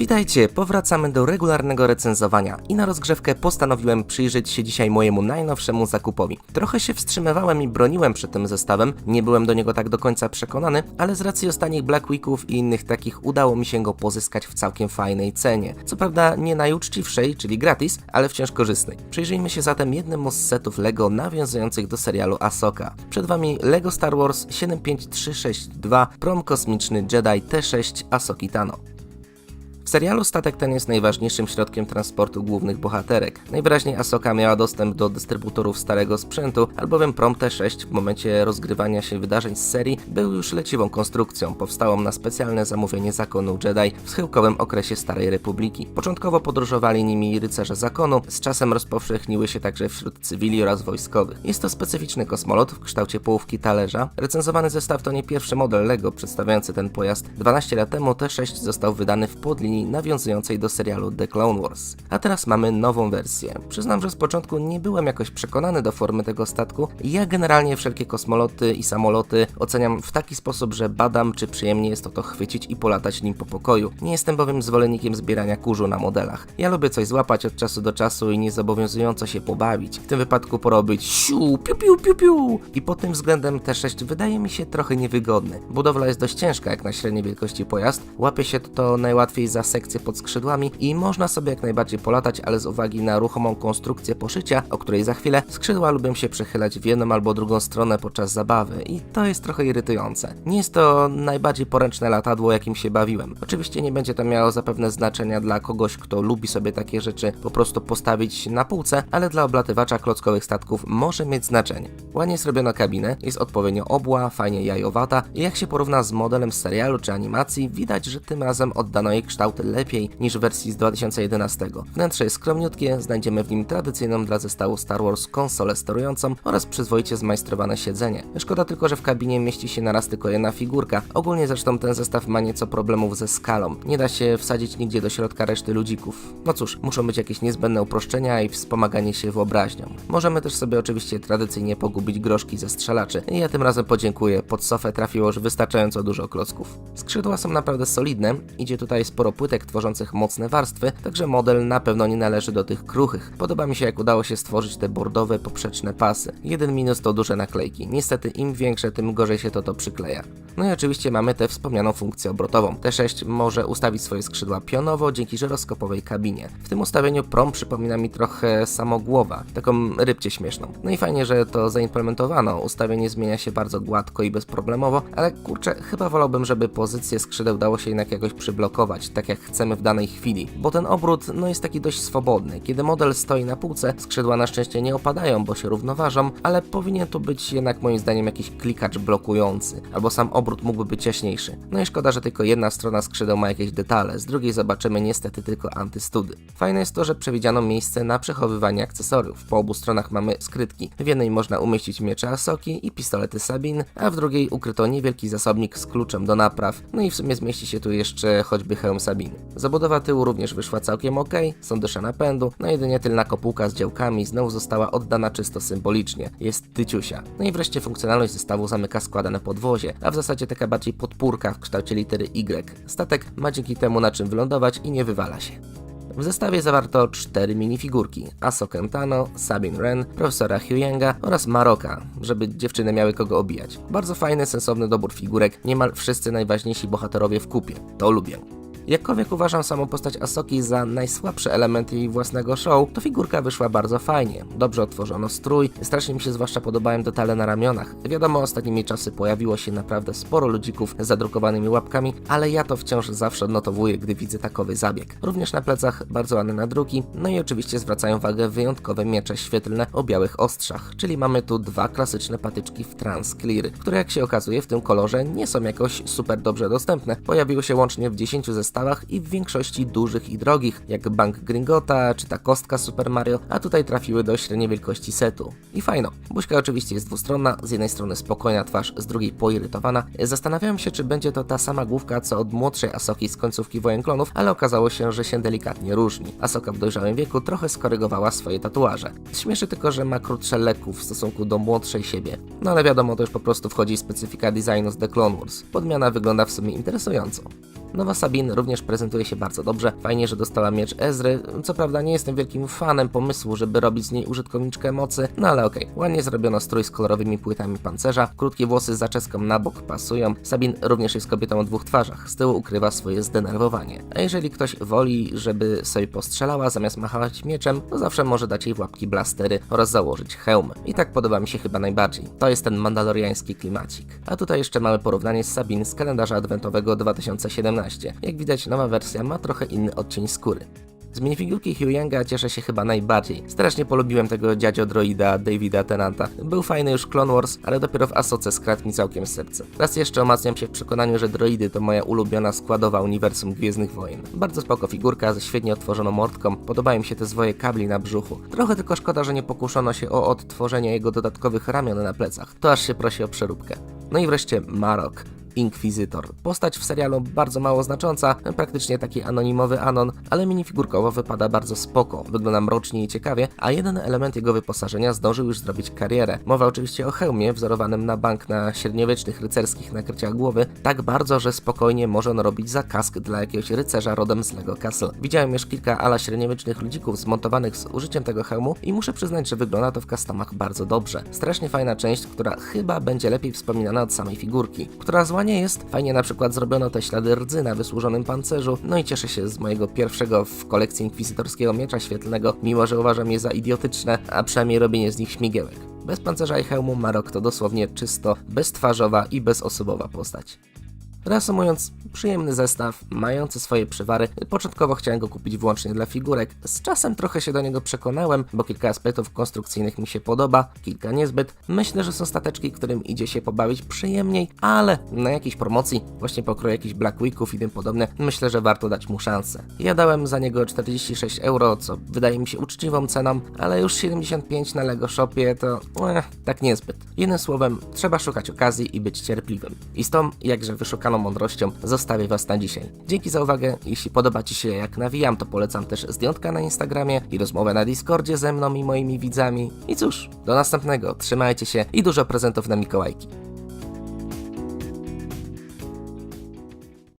Witajcie, powracamy do regularnego recenzowania i na rozgrzewkę postanowiłem przyjrzeć się dzisiaj mojemu najnowszemu zakupowi. Trochę się wstrzymywałem i broniłem przed tym zestawem, nie byłem do niego tak do końca przekonany, ale z racji ostatnich Black Weeków i innych takich udało mi się go pozyskać w całkiem fajnej cenie. Co prawda nie najuczciwszej, czyli gratis, ale wciąż korzystnej. Przyjrzyjmy się zatem jednemu z setów LEGO nawiązujących do serialu Ahsoka. Przed wami LEGO Star Wars 75362 Prom Kosmiczny Jedi T6 Ahsoki Tano. W serialu statek ten jest najważniejszym środkiem transportu głównych bohaterek. Najwyraźniej Asoka miała dostęp do dystrybutorów starego sprzętu, albowiem Prom T6 w momencie rozgrywania się wydarzeń z serii był już leciwą konstrukcją, powstałą na specjalne zamówienie zakonu Jedi w schyłkowym okresie Starej Republiki. Początkowo podróżowali nimi rycerze zakonu, z czasem rozpowszechniły się także wśród cywili oraz wojskowych. Jest to specyficzny kosmolot w kształcie połówki talerza. Recenzowany zestaw to nie pierwszy model LEGO przedstawiający ten pojazd. 12 lat temu T6 został wydany w podlinii nawiązującej do serialu The Clone Wars. A teraz mamy nową wersję. Przyznam, że z początku nie byłem jakoś przekonany do formy tego statku. Ja generalnie wszelkie kosmoloty i samoloty oceniam w taki sposób, że badam, czy przyjemnie jest to to chwycić i polatać nim po pokoju. Nie jestem bowiem zwolennikiem zbierania kurzu na modelach. Ja lubię coś złapać od czasu do czasu i niezobowiązująco się pobawić. W tym wypadku porobić siu, piu, piu, piu, piu. I pod tym względem T6 wydaje mi się trochę niewygodny. Budowla jest dość ciężka jak na średniej wielkości pojazd. Łapie się to najłatwiej za sekcję pod skrzydłami i można sobie jak najbardziej polatać, ale z uwagi na ruchomą konstrukcję poszycia, o której za chwilę, skrzydła lubią się przechylać w jedną albo drugą stronę podczas zabawy i to jest trochę irytujące. Nie jest to najbardziej poręczne latadło, jakim się bawiłem. Oczywiście nie będzie to miało zapewne znaczenia dla kogoś, kto lubi sobie takie rzeczy po prostu postawić na półce, ale dla oblatywacza klockowych statków może mieć znaczenie. Ładnie zrobiono kabinę, jest odpowiednio obła, fajnie jajowata i jak się porówna z modelem serialu czy animacji, widać, że tym razem oddano jej kształt lepiej niż w wersji z 2011. Wnętrze jest skromniutkie, znajdziemy w nim tradycyjną dla zestawu Star Wars konsolę sterującą oraz przyzwoicie zmajstrowane siedzenie. Szkoda tylko, że w kabinie mieści się naraz tylko jedna figurka. Ogólnie zresztą ten zestaw ma nieco problemów ze skalą. Nie da się wsadzić nigdzie do środka reszty ludzików. No cóż, muszą być jakieś niezbędne uproszczenia i wspomaganie się wyobraźnią. Możemy też sobie oczywiście tradycyjnie pogubić groszki ze strzelaczy. I ja tym razem podziękuję, pod sofę trafiło już wystarczająco dużo klocków. Skrzydła są naprawdę solidne, idzie tutaj sporo płytek tworzących mocne warstwy, także model na pewno nie należy do tych kruchych. Podoba mi się jak udało się stworzyć te bordowe poprzeczne pasy. Jeden minus to duże naklejki. Niestety im większe, tym gorzej się to to przykleja. No i oczywiście mamy tę wspomnianą funkcję obrotową. T6 może ustawić swoje skrzydła pionowo dzięki żyroskopowej kabinie. W tym ustawieniu prom przypomina mi trochę samogłowa, taką rybcie śmieszną. No i fajnie, że to zaimplementowano. Ustawienie zmienia się bardzo gładko i bezproblemowo, ale kurczę, chyba wolałbym, żeby pozycję skrzydeł dało się jednak jakoś przyblokować, tak jak chcemy w danej chwili, bo ten obrót no jest taki dość swobodny. Kiedy model stoi na półce, skrzydła na szczęście nie opadają, bo się równoważą, ale powinien tu być jednak moim zdaniem jakiś klikacz blokujący, albo sam obrót mógłby być jaśniejszy. No i szkoda, że tylko jedna strona skrzydeł ma jakieś detale, z drugiej zobaczymy niestety tylko antystudy. Fajne jest to, że przewidziano miejsce na przechowywanie akcesoriów. Po obu stronach mamy skrytki. W jednej można umieścić miecze Asoki i pistolety Sabin, a w drugiej ukryto niewielki zasobnik z kluczem do napraw, no i w sumie zmieści się tu jeszcze choćby hełm Sabiny. Zabudowa tyłu również wyszła całkiem ok, są dysze napędu, no jedynie tylna kopułka z działkami znowu została oddana czysto symbolicznie, jest tyciusia. No i wreszcie funkcjonalność zestawu zamyka składane podwozie, a w zasadzie taka bardziej podpórka w kształcie litery Y. Statek ma dzięki temu na czym wylądować i nie wywala się. W zestawie zawarto cztery minifigurki: Ahsoka Tano, Sabine Wren, profesora Huyanga oraz Maroka, żeby dziewczyny miały kogo obijać. Bardzo fajny, sensowny dobór figurek, niemal wszyscy najważniejsi bohaterowie w kupie. To lubię. Jakkolwiek uważam samą postać Asoki za najsłabszy element jej własnego show, to figurka wyszła bardzo fajnie. Dobrze otworzono strój, strasznie mi się zwłaszcza podobają detale na ramionach. Wiadomo, ostatnimi czasy pojawiło się naprawdę sporo ludzików z zadrukowanymi łapkami, ale ja to wciąż zawsze odnotowuję, gdy widzę takowy zabieg. Również na plecach bardzo ładne nadruki, no i oczywiście zwracają uwagę wyjątkowe miecze świetlne o białych ostrzach, czyli mamy tu dwa klasyczne patyczki w Trans Clear, które jak się okazuje w tym kolorze nie są jakoś super dobrze dostępne. Pojawiły się łącznie w 10 zestawach i w większości dużych i drogich, jak Bank Gringota czy ta kostka Super Mario, a tutaj trafiły do średniej wielkości setu. I fajno. Buźka oczywiście jest dwustronna, z jednej strony spokojna twarz, z drugiej poirytowana. Zastanawiałem się, czy będzie to ta sama główka co od młodszej Asoki z końcówki Wojen Klonów, ale okazało się, że się delikatnie różni. Asoka w dojrzałym wieku trochę skorygowała swoje tatuaże. Śmieszy tylko, że ma krótsze leków w stosunku do młodszej siebie. No ale wiadomo, to już po prostu wchodzi specyfika designu z The Clone Wars. Podmiana wygląda w sumie interesująco. Nowa Sabin również prezentuje się bardzo dobrze. Fajnie, że dostała miecz Ezry. Co prawda nie jestem wielkim fanem pomysłu, żeby robić z niej użytkowniczkę mocy, no ale okej. Ładnie zrobiono strój z kolorowymi płytami pancerza, krótkie włosy zaczeską na bok pasują. Sabin również jest kobietą o dwóch twarzach, z tyłu ukrywa swoje zdenerwowanie. A jeżeli ktoś woli, żeby sobie postrzelała zamiast machać mieczem, to zawsze może dać jej w łapki blastery oraz założyć hełm. I tak podoba mi się chyba najbardziej. To jest ten mandaloriański klimacik. A tutaj jeszcze mamy porównanie z Sabin z kalendarza adwentowego 2017. Jak widać, nowa wersja ma trochę inny odcień skóry. Z minifigurki Huyanga cieszę się chyba najbardziej. Strasznie polubiłem tego dziadzio droida Davida Tenanta. Był fajny już Clone Wars, ale dopiero w Asoce skradł mi całkiem serce. Raz jeszcze omacniam się w przekonaniu, że droidy to moja ulubiona składowa uniwersum Gwiezdnych Wojen. Bardzo spoko figurka ze świetnie otworzoną mordką, podobają mi się te zwoje kabli na brzuchu. Trochę tylko szkoda, że nie pokuszono się o odtworzenie jego dodatkowych ramion na plecach. To aż się prosi o przeróbkę. No i wreszcie Marok. Inkwizytor. Postać w serialu bardzo mało znacząca, praktycznie taki anonimowy Anon, ale minifigurkowo wypada bardzo spoko, wygląda mrocznie i ciekawie, a jeden element jego wyposażenia zdążył już zrobić karierę. Mowa oczywiście o hełmie wzorowanym na bank na średniowiecznych rycerskich nakryciach głowy, tak bardzo, że spokojnie może on robić za kask dla jakiegoś rycerza rodem z Lego Castle. Widziałem już kilka ala średniowiecznych ludzików zmontowanych z użyciem tego hełmu i muszę przyznać, że wygląda to w customach bardzo dobrze. Strasznie fajna część, która chyba będzie lepiej wspominana od samej figurki, która zła nie jest. Fajnie na przykład zrobiono te ślady rdzy na wysłużonym pancerzu, no i cieszę się z mojego pierwszego w kolekcji inkwizytorskiego miecza świetlnego, mimo że uważam je za idiotyczne, a przynajmniej robienie z nich śmigiełek. Bez pancerza i hełmu Marok to dosłownie czysto beztwarzowa i bezosobowa postać. Reasumując, przyjemny zestaw, mający swoje przywary. Początkowo chciałem go kupić wyłącznie dla figurek. Z czasem trochę się do niego przekonałem, bo kilka aspektów konstrukcyjnych mi się podoba, kilka niezbyt. Myślę, że są stateczki, którym idzie się pobawić przyjemniej, ale na jakiejś promocji, właśnie pokroju jakichś Black Weeków i tym podobne, myślę, że warto dać mu szansę. Ja dałem za niego 46 euro, co wydaje mi się uczciwą ceną, ale już 75 na Lego Shopie to eh, tak niezbyt. Jednym słowem, trzeba szukać okazji i być cierpliwym. I z tą jakże wyszukaną mądrością zostawię Was na dzisiaj. Dzięki za uwagę. Jeśli podoba Ci się jak nawijam, to polecam też zdjątka na Instagramie i rozmowę na Discordzie ze mną i moimi widzami. I cóż, do następnego. Trzymajcie się i dużo prezentów na Mikołajki.